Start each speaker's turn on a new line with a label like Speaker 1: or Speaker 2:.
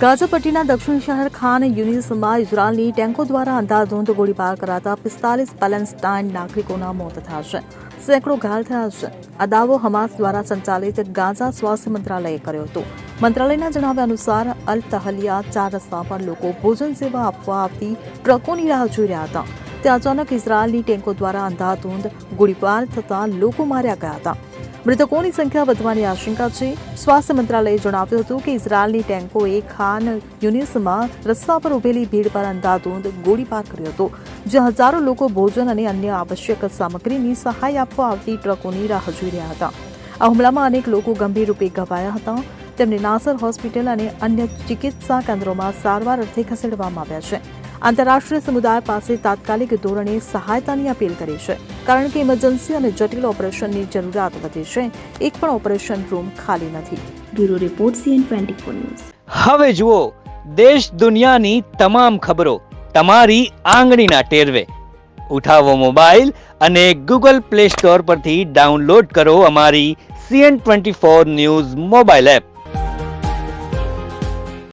Speaker 1: ગાઝાપટ્ટીના દક્ષિણ શહેર ખાન યુનિસમાં ઇઝરાયલની ટેન્કો દ્વારા અંધાધૂંધ ગોળીબાર કરાતા પિસ્તાલીસ પેલેસ્ટાઇન નાગરિકોના મોત થયા છે. સેંકડો ઘાયલ થયા છે. આ દાવો હમાસ દ્વારા સંચાલિત ગાઝા સ્વાસ્થ્ય મંત્રાલયે કર્યો હતો. મંત્રાલયના જણાવ્યા અનુસાર, અલ તહલિયા ચાર રસ્તા પર લોકો ભોજન સેવા આપવા આવતી ટ્રકોની રાહ જોઈ રહ્યા હતા. ત્યાં અચાનક ઇઝરાયલની ટેન્કો દ્વારા અંધાધૂંધ ગોળીબાર થતા લોકો માર્યા ગયા હતા. મૃતકોની સંખ્યા વધવાની આશંકા છે. સ્વાસ્થ્ય મંત્રાલયે જણાવ્યું હતું કે ઇઝરાયલની ટેન્કોએ ખાન યુનિસમાં રસ્તા પર ઉભેલી ભીડ પર અંધાધૂંધ ગોળીબાર કર્યો હતો, જ્યાં હજારો લોકો ભોજન અને અન્ય આવશ્યક સામગ્રીની સહાય આપવા આવતી ટ્રકોની રાહ જોઈ રહ્યા હતા. આ હુમલામાં અનેક લોકો ગંભીર રૂપે ઘવાયા હતા. તેમને નાસર હોસ્પિટલ અને અન્ય ચિકિત્સા કેન્દ્રોમાં સારવાર અર્થે ખસેડવામાં આવ્યા છે. આંતરરાષ્ટ્રીય સમુદાય પાસે તાત્કાલિક ધોરણે સહાયતાની અપીલ કરી છે. કારણ કે ઇમરજન્સી અને જટિલ ઓપરેશનની જરૂરિયાત વધી છે. એક પણ ઓપરેશન રૂમ ખાલી નથી.
Speaker 2: Bureau report CN twenty news.
Speaker 3: હવે જુઓ દેશ દુનિયાની તમામ ખબરો તમારી આંગળીના ટેરવે. ઉઠાવો મોબાઈલ અને ગૂગલ પ્લે સ્ટોર પરથી ડાઉનલોડ કરો અમારી CN twenty four news mobile app.